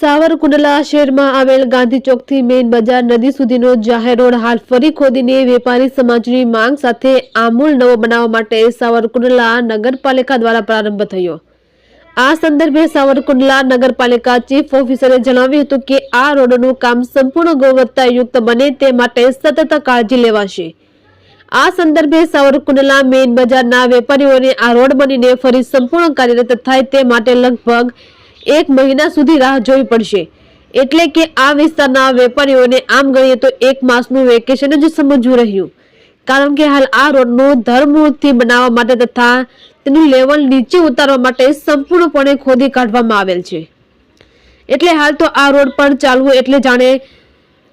સાવરકુંડલા શહેરમાં આવેલ ગાંધી ચોકથી મેઇન બજાર નદી સુધીનો જાહેર રોડ હાલ ફરી ખોદીને વેપારી સમાજની માંગ સાથે આમૂલ નવો બનાવવા માટે સાવરકુંડલા નગરપાલિકા દ્વારા પ્રારંભ થયો. આ સંદર્ભે સાવરકુંડલા નગરપાલિકા ચીફ ઓફિસરે જણાવ્યું હતું કે આ રોડનું કામ સંપૂર્ણ ગુણવત્તાયુક્ત બને તે માટે સતત કાળજી લેવાશે. આ સંદર્ભે સાવરકુંડલા મેઇન બજારના વેપારીઓને આ રોડ બનીને ફરી સંપૂર્ણ કાર્યરત થાય તે માટે લગભગ એક મહિના સુધી રાહ જોવી પડશે. એટલે કે આ વિસ્તારના વેપારીઓને આમ ગણીએ તો એક માસનું વેકેશન જ સમજવું રહ્યું. કારણ કે હાલ આ રોડનું ધરમૂળથી બનાવવા માટે તથા તેનું લેવલ નીચે ઉતારવા માટે સંપૂર્ણપણે ખોદી કાઢવામાં આવેલ છે. એટલે હાલ તો આ રોડ પર ચાલવું એટલે જાણે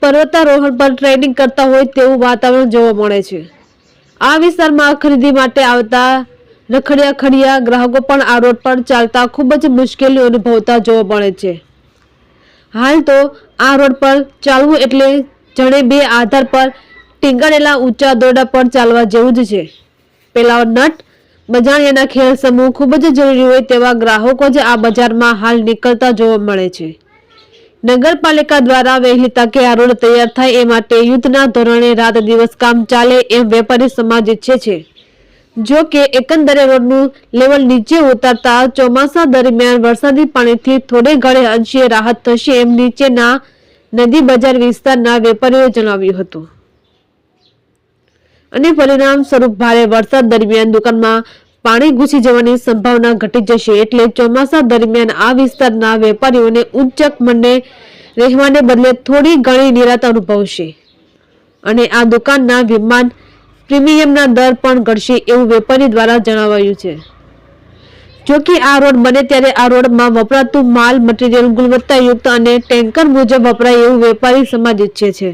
પર્વતારોહણ પર ટ્રેનિંગ કરતા હોય તેવું વાતાવરણ જોવા મળે છે. આ વિસ્તારમાં ખરીદી માટે આવતા રખડિયા ખડિયા ગ્રાહકો પણ આ રોડ પર ચાલતા ખૂબ જ મુશ્કેલી અનુભવતા જોવા મળે છે. હાલ તો આ રોડ પર ચાલવું એટલે જણે બે આધાર પર ટીંગાડેલા ઊંચા દોરડા પર ચાલવા જેવું જ છે. પેલા નટ, બજાણિયાના ખેલ સમૂહ ખૂબ જ જરૂરી હોય તેવા ગ્રાહકો જ આ બજારમાં હાલ નીકળતા જોવા મળે છે. નગરપાલિકા દ્વારા વહેલી તકે આ રોડ તૈયાર થાય એ માટે યુદ્ધના ધોરણે રાત દિવસ કામ ચાલે એમ વેપારી સમાજ ઈચ્છે છે. જો કે એકંદરે રોડનું લેવલ નીચે ઉતરતા ચોમાસા દરમિયાન વરસાદી પાણીથી થોડે ઘણે અંશે રાહત થશે એમ નીચેના નદી બજાર વિસ્તારના વેપારીઓએ જણાવ્યું હતું. અને પરિણામ સ્વરૂપ ભારે વરસાદ દરમિયાન દુકાનમાં પાણી ઘૂસી જવાની સંભાવના ઘટી જશે એટલે ચોમાસા દરમિયાન આ વિસ્તારના વેપારીઓને ઉચ્ચક મને રહેવાને બદલે થોડી ઘણી નિરાત અનુભવશે. અને આ દુકાનના વિમાન પ્રીમિયમના દર પણ ઘટશે એવું વેપારી દ્વારા જણાવાયું છે. જો કે આ રોડ બને ત્યારે આ રોડમાં વપરાતું માલ મટીરિયલ ગુણવત્તાયુક્ત અને ટેન્કર મુજબ વપરાય એવું વેપારી સમાજ ઈચ્છે છે.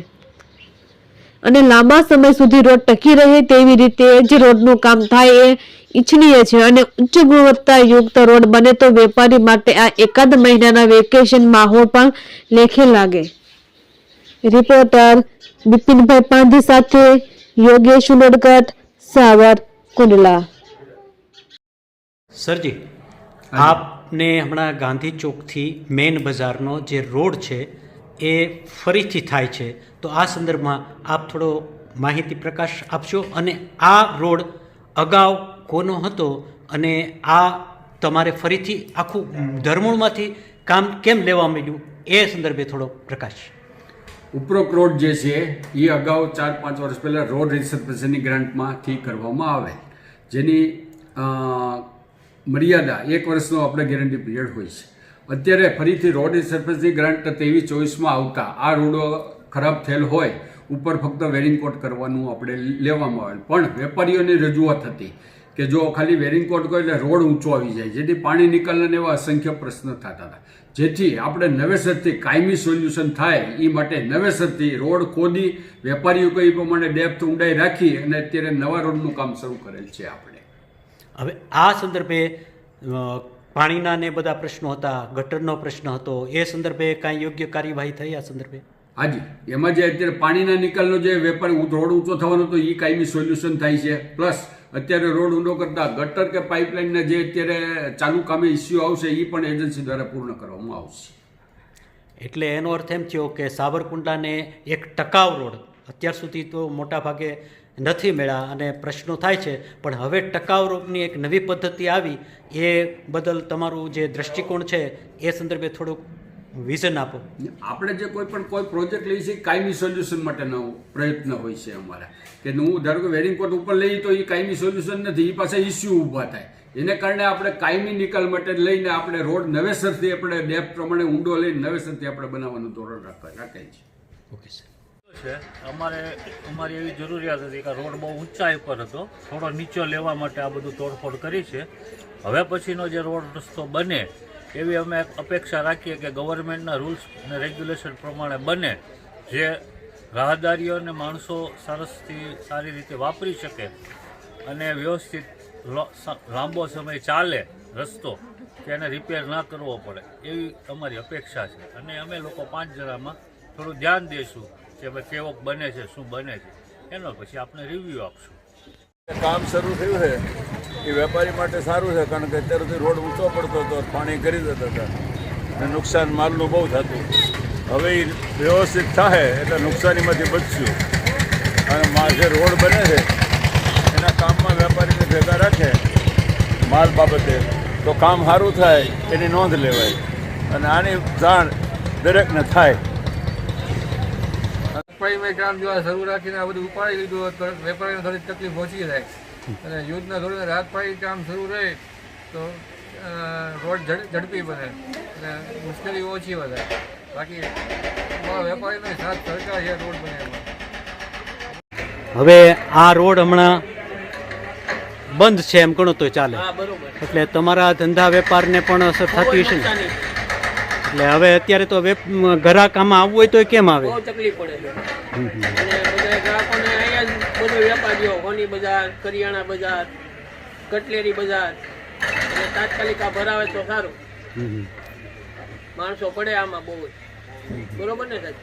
અને લાંબા સમય સુધી રોડ ટકી રહે તેવી રીતે જ રોડનું કામ થાય એ ઈચ્છનીય છે અને ઉચ્ચ ગુણવત્તાયુક્ત રોડ બને તો વેપારી માટે આ એકાદ મહિનાના વેકેશન માહોલ પણ લેખે લાગે. રિપોર્ટર બિપિનભાઈ પાંધી સાથે યોગેશ ઉનડકટ સાવર કુંડલા. સરજી આપને હમણાં ગાંધી ચોકથી મેઇન બજારનો જે રોડ છે એ ફરીથી થાય છે. તો આ સંદર્ભમાં આપ થોડો માહિતી પ્રકાશ આપશો? અને આ રોડ અગાઉ કોનો હતો? અને આ તમારે ફરીથી આખું ધરમૂળમાંથી કામ કેમ લેવા માંડ્યું? એ સંદર્ભે થોડો પ્રકાશ. ઉપરોક્ત રોડ જે છે, એ અગાઉ ચાર પાંચ વર્ષ પહેલાં રોડ રિસર્વેશનની ગ્રાન્ટમાંથી કરવામાં આવે જેની મર્યાદા એક વર્ષનો આપણે ગેરંટી પીરિયડ હોય છે. અત્યારે ફરીથી રોડ રિસર્વેશનની ગ્રાન્ટ ત્રેવીસ ચોવીસમાં આવતા આ રોડો ખરાબ થયેલ હોય, ઉપર ફક્ત વેરિંગ કોટ કરવાનું આપણે લેવામાં આવેલ. પણ વેપારીઓની રજૂઆત હતી કે જો ખાલી વેરિંગ કોટ કહો એટલે રોડ ઊંચો આવી જાય જેથી પાણી નિકાલના એવા અસંખ્ય પ્રશ્ન થતા હતા. જેથી આપણે નવેસરથી કાયમી સોલ્યુશન થાય એ માટે નવેસરથી રોડ ખોદી વેપારીઓ કોઈ પ્રમાણે ડેપ્થ ઊંડાઈ રાખી અને અત્યારે નવા રોડનું કામ શરૂ કરેલ છે આપણે. હવે આ સંદર્ભે પાણીના ને બધા પ્રશ્નો હતા ગટરનો પ્રશ્ન હતો એ સંદર્ભે કાંઈ યોગ્ય કાર્યવાહી થઈ આ સંદર્ભે? હાજી એમાં જે અત્યારે પાણીના નિકાલનો જે વેપાર રોડ ઊંચો થવાનો તો એ કાયમી સોલ્યુશન થાય છે. પ્લસ અત્યારે રોડ ઊંડો કરતા ગટર કે પાઇપલાઇનના જે અત્યારે ચાલુ કામે ઇસ્યુ આવશે એ પણ એજન્સી દ્વારા પૂર્ણ કરવામાં આવશે. એટલે એનો અર્થ એમ થયો કે સાવરકુંડલાને એક ટકાઉ રોડ અત્યાર સુધી તો મોટા ભાગે નથી મળ્યા અને પ્રશ્નો થાય છે, પણ હવે ટકાઉ રોડની એક નવી પદ્ધતિ આવી, એ બદલ તમારું જે દ્રષ્ટિકોણ છે, એ સંદર્ભે થોડુંક વિઝન આપો. આપણે જે કોઈ પણ કોઈ પ્રોજેક્ટ લઈએ છીએ કાયમી સોલ્યુશન માટેનો પ્રયત્ન હોય છે અમારા. કે હું ધારો કે વેરિંગ કોટ ઉપર લઈએ તો એ કાયમી સોલ્યુશન નથી એ પાસે ઇસ્યુ ઊભા થાય. એને કારણે આપણે કાયમી નિકાલ માટે લઈને આપણે રોડ નવેસરથી આપણે ડેપ પ્રમાણે ઊંડો લઈને નવેસરથી આપણે બનાવવાનું ધોરણ રાખવા રાખેલ છે ઓકે સર. છે અમારે અમારી એવી જરૂરિયાત હતી કે રોડ બહુ ઊંચાઈ પર હતો. થોડો નીચો લેવા માટે આ બધું તોડફોડ કરી છે. હવે પછીનો જે રોડ રસ્તો બને એવી અમે અપેક્ષા રાખીએ કે ગવર્મેન્ટના રૂલ્સ અને રેગ્યુલેશન પ્રમાણે બને જે રાહદારીઓ અને માણસો સરસથી સારી રીતે વાપરી શકે અને વ્યવસ્થિત લાંબો સમય ચાલે રસ્તો કે એને રિપેર ના કરવો પડે, એવી અમારી અપેક્ષા છે. અને અમે લોકો પાંચ જણામાં થોડું ધ્યાન દઈશું કે ભાઈ કેવો બને છે, શું બને છે. એનો પછી આપણે રિવ્યૂ આપશું. કામ શરૂ થયું છે. એ વેપારી માટે સારું છે, કારણ કે અત્યારે સુધી રોડ ઊંચો પડતો હતો, પાણી કરી દેતા હતા. અને નુકસાન માલનું બહુ થતું. હવે એ વ્યવસ્થિત થાય એટલે નુકસાનીમાંથી બચશું. અને મા જે રોડ બને છે, એના કામમાં વેપારીને ભેગા રાખે. માલ બાબતે તો કામ સારું થાય, એની નોંધ લેવાય. અને આની જાણ દરેકને થાય. વેપારીમાં કામ જોવા શરૂ રાખીને આ બધું ઉપાડી લીધું તો વેપારીને થોડી તકલીફ પહોંચી થાય. અને યુદ્ધના ધોરણે રાત પાડી કામ શરૂ રહે તો રોડ ઝડપી બને અને મુશ્કેલી ઓછી વધે. બાકી વેપારીનો સાથ સરકાર છે રોડ બને હવે આ રોડ હમણાં બંધ છે એમ ગણો તો ચાલે. એટલે તમારા ધંધા વેપારને પણ અસર થતી હશે ને? એટલે હવે અત્યારે તો વેપ ગ્રાહક આમાં આવવું હોય તો કેમ આવે? બહુ તકલીફ પડે છે. અને બધા ગ્રાહકોને અહીંયા જ બધો વેપારીઓ હોની બજાર કરિયાણા બજાર કટલેરી બજાર એટલે તાત્કાલિક આ ભરાવે તો સારું. માણસો પડે આમાં બહુ. બરોબર ને સાહેબ?